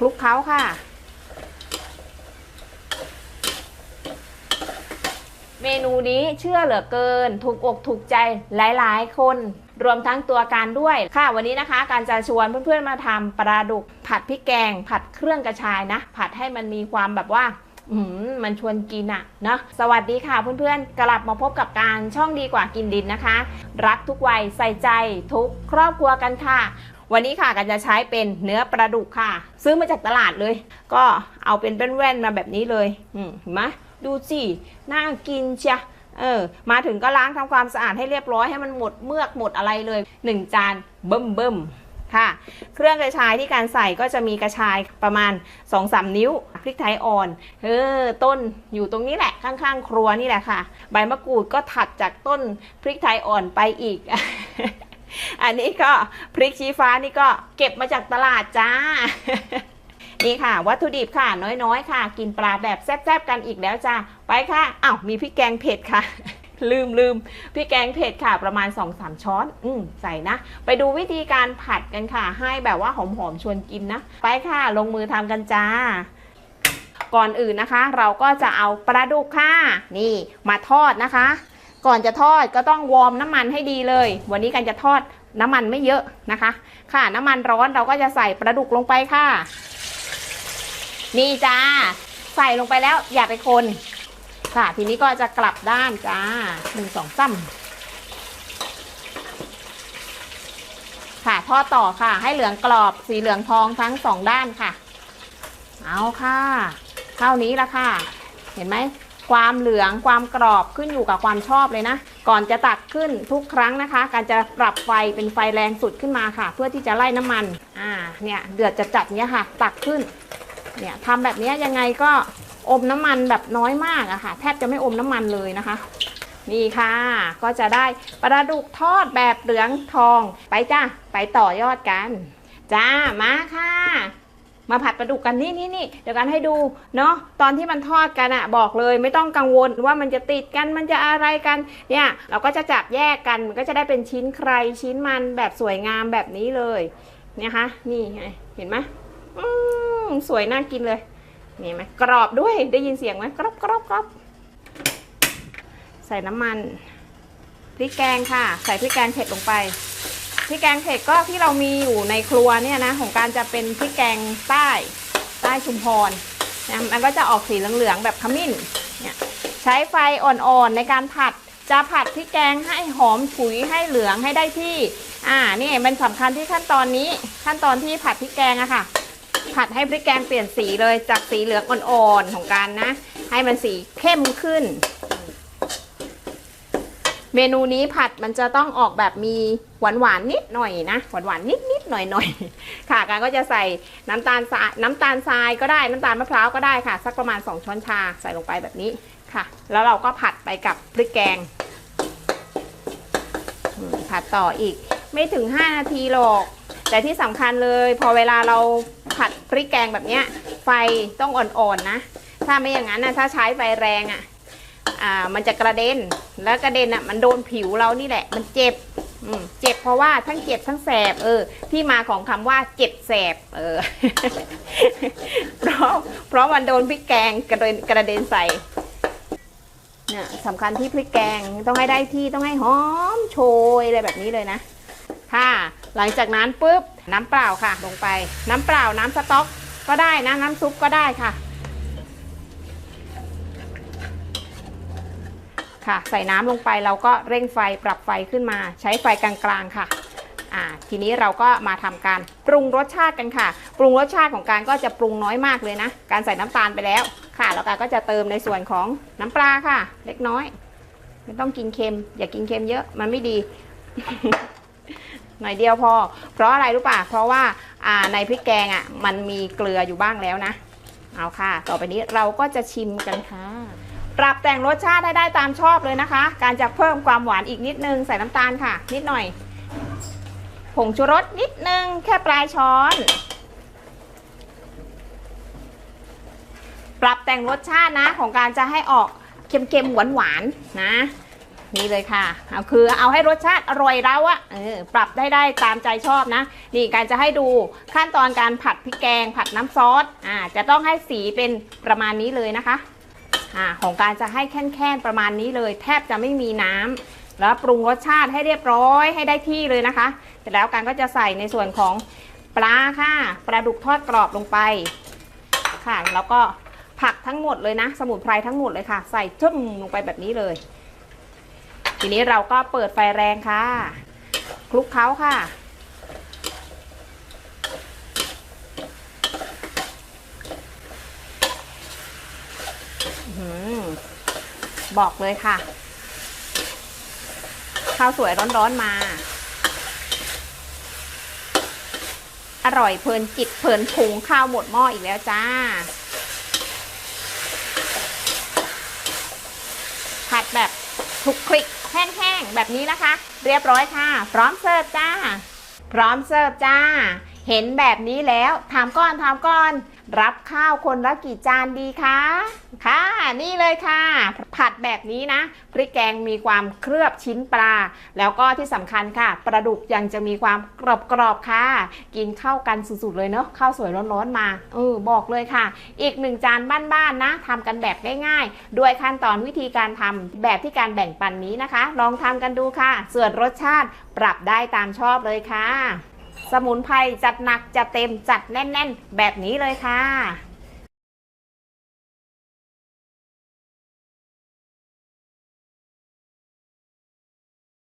คลุกเคล้าค่ะ เมนูนี้เชื่อเหลือเกิน ถูกอกถูกใจหลายๆ คน รวมทั้งตัวการด้วย ค่ะวันนี้นะคะ การจะชวนเพื่อนๆมาทำปลาดุก ผัดพริกแกง ผัดเครื่องกระชายนะ ผัดให้มันมีความแบบว่าอืมมันชวนกินอะเนาะสวัสดีค่ะเพื่อนๆ กลับมาพบกับการช่องดีกว่ากินดินนะคะ รักทุกวัยใส่ใจทุกครอบครัวกันค่ะ วันนี้ค่ะกันจะใช้เป็นเนื้อปลาดุกค่ะ ซื้อมาจากตลาดเลย ก็เอาเป็นแว่นๆมาแบบนี้เลยอืมเห็นไหมดูสิน่ากินเชียเออมาถึงก็ล้างทำความสะอาดให้เรียบร้อยให้มันหมดเมือกหมดอะไรเลยหนึ่งจานเบิ่มเบิ่มค่ะ เครื่องกระชายที่การใส่ก็จะมีกระชายประมาณ 2-3 นิ้ว พริกไทยอ่อน เออ ต้นอยู่ตรงนี้แหละข้างๆ ครัวนี่แหละค่ะ ใบมะกรูดก็ถัดจากต้นพริกไทยอ่อนไปอีก อันนี้ก็พริกชี้ฟ้านี่ก็เก็บมาจากตลาดจ้า นี่ค่ะ วัตถุดิบค่ะ น้อยๆ ค่ะ กินปลาแบบแซ่บๆกันอีกแล้วจ้าไปค่ะอ้าวมีพริกแกงเผ็ดค่ะลืมลืมพริกแกงเผ็ดค่ะประมาณ 2-3 ช้อน อืมใส่นะ ไปดูวิธีการผัดกันค่ะ ให้แบบว่าหอมๆชวนกินนะ ไปค่ะ ลงมือทำกันจ้า ก่อนอื่นนะคะ เราก็จะเอาปลาดุกค่ะ นี่มาทอดนะคะ ก่อนจะทอดก็ต้องวอร์มน้ำมันให้ดีเลย วันนี้กันจะทอดน้ำมันไม่เยอะนะคะ ค่ะน้ำมันร้อนเราก็จะใส่ปลาดุกลงไปค่ะ นี่จ้า ใส่ลงไปแล้วอย่าไปคนค่ะ ทีนี้ก็จะกลับด้านจ้าหนึ่งสองซ้ำค่ะทอดต่อค่ะ ให้เหลืองกรอบสีเหลืองทองทั้งสองด้านค่ะ เอาค่ะเท่านี้ละค่ะ เห็นไหม ความเหลืองความกรอบขึ้นอยู่กับความชอบเลยนะ ก่อนจะตักขึ้นทุกครั้งนะคะ การจะปรับไฟเป็นไฟแรงสุดขึ้นมาค่ะ เพื่อที่จะไล่น้ำมันอ่าเนี่ยเดือดจะจัดเนี้ยค่ะ ตักขึ้นเนี่ยทำแบบนี้ยังไงก็อมน้ำมันแบบน้อยมากอะค่ะ แทบจะไม่อมน้ำมันเลยนะคะนี่ค่ะ ก็จะได้ปลาดุกทอดแบบเหลืองทองไปจ้าไปต่อยอดกัน จ้ามาค่ะ มาผัดปลาดุกกันนี่นี่นี่เดี๋ยวกันให้ดูเนาะตอนที่มันทอดกันอะบอกเลยไม่ต้องกังวลว่ามันจะติดกันมันจะอะไรกันเนี่ยเราก็จะจับแยกกันมันก็จะได้เป็นชิ้นใครชิ้นมันแบบสวยงามแบบนี้เลยเนี่ยคะนี่เห็นไหมอืมสวยน่ากินเลยนี่เห็นไหมกรอบด้วยได้ยินเสียงไหมกรอบกรอบกรอบใส่น้ำมันพริกแกงค่ะ ใส่พริกแกงเผ็ดลงไป พริกแกงเผ็ดก็ที่เรามีอยู่ในครัวเนี่ยนะของการจะเป็นพริกแกงใต้ใต้ชุมพรนะมันก็จะออกสีเหลืองๆแบบขมิ้นเนี่ยใช้ไฟอ่อนๆในการผัดจะผัดพริกแกงให้หอมฉุยให้เหลืองให้ได้ที่ อ่านี่มันสำคัญที่ขั้นตอนนี้ขั้นตอนที่ผัดพริกแกงอะค่ะ ผัดให้พริกแกงเปลี่ยนสีเลยจากสีเหลืองอ่อนๆของการนะ ให้มันสีเข้มขึ้น เมนูนี้ผัดมันจะต้องออกแบบมีหวานหวานนิดหน่อยนะหวานหวานนิดนิดหน่อยหน่อยค่ะการก็จะใส่น้ำตาลทรายน้ำตาลทรายก็ได้น้ำตาลมะพร้าวก็ได้ค่ะ สักประมาณ 2 ช้อนชาใส่ลงไปแบบนี้ค่ะ แล้วเราก็ผัดไปกับพริกแกงผัดต่ออีกไม่ถึง 5 นาทีหรอก แต่ที่สำคัญเลยพอเวลาเราผัดพริกแกงแบบเนี้ยไฟต้องอ่อนๆนะถ้าไม่อย่างนั้นนะถ้าใช้ไฟแรงอะ่ะ อ่ามันจะกระเด็นแล้วกระเด็นอะมันโดนผิวเรานี่แหละ มันเจ็บเจ็บเพราะว่าทั้งเจ็บทั้งแสบเออ ที่มาของคำว่าเจ็บแสบเออ เพราะเพราะมันโดนพริกแกงกระเด็นกระเด็นใส่เนี่ยสำคัญที่พริกแกงต้องให้ได้ที่ต้องให้หอมโชยอะไรแบบนี้เลยนะ ค่ะ หลังจากนั้นปุ๊บน้ำเปล่าค่ะ ลงไป น้ำเปล่าน้ำสต๊อกก็ได้นะน้ำซุปก็ได้ค่ะ ค่ะ ใส่น้ำลงไปเราก็เร่งไฟปรับไฟขึ้นมา ใช้ไฟกลางๆค่ะทีนี้เราก็มาทำการปรุงรสชาติกันค่ะ ปรุงรสชาติของการก็จะปรุงน้อยมากเลยนะ การใส่น้ำตาลไปแล้วค่ะ แล้วการก็จะเติมในส่วนของน้ำปลาค่ะ เล็กน้อย ไม่ต้องกินเค็ม อย่ากินเค็มเยอะมันไม่ดี หน่อยเดียวพอ เพราะอะไรรู้ป่ะเพราะว่าอ่าในพริกแกงอะ มันมีเกลืออยู่บ้างแล้วนะ เอาค่ะ ต่อไปนี้เราก็จะชิมกันค่ะ ปรับแต่งรสชาติให้ได้ตามชอบเลยนะคะ การจะเพิ่มความหวานอีกนิดนึงใส่น้ำตาลค่ะ นิดหน่อย ผงชูรสนิดนึงแค่ปลายช้อน ปรับแต่งรสชาตินะของการจะให้ออกเค็มๆหวานๆนะ นี่เลยค่ะเอาคือเอาให้รสชาติอร่อยเราอะเออปรับได้ได้ตามใจชอบนะ นี่การจะให้ดูขั้นตอนการผัดพริกแกง ผัดน้ำซอสอ่าจะต้องให้สีเป็นประมาณนี้เลยนะคะอ่าของการจะให้แค่นๆประมาณนี้เลย แทบจะไม่มีน้ำแล้วปรุงรสชาติให้เรียบร้อยให้ได้ที่เลยนะคะเสร็จแล้วการก็จะใส่ในส่วนของปลาค่ะปลาดุกทอดกรอบลงไปค่ะแล้วก็ผักทั้งหมดเลยนะ สมุนไพรทั้งหมดเลยค่ะ ใส่จุ่มลงไปแบบนี้เลย ทีนี้เราก็เปิดไฟแรงค่ะ คลุกเคล้าค่ะอบอกเลยค่ะ ข้าวสวยร้อนๆมา อร่อยเพลินจิตเพลินพุงข้าวหมดหม้ออีกแล้วจ้าผัดแบบคลุกคลิก แห้งๆ แบบนี้นะคะ เรียบร้อยค่ะ พร้อมเสิร์ฟจ้า พร้อมเสิร์ฟจ้า เห็นแบบนี้แล้วทำก้อนทำก้อน รับข้าวคนละกี่จานดีคะ ค่ะ นี่เลยค่ะ ผัดแบบนี้นะ พริกแกงมีความเคลือบชิ้นปลา แล้วก็ที่สำคัญค่ะ ปลาดุกยังจะมีความกรอบๆค่ะ กินเข้ากันสุดๆเลยเนาะ ข้าวสวยร้อนๆมา เออ บอกเลยค่ะ อีกหนึ่งจานบ้านๆนะทำกันแบบง่ายๆ ด้วยขั้นตอนวิธีการทำแบบที่การแบ่งปันนี้นะคะ ลองทำกันดูค่ะ ส่วนรสชาติปรับได้ตามชอบเลยค่ะ สมุนไพรจัดหนักจัดเต็มจัดแน่น ๆ แบบนี้เลยค่ะ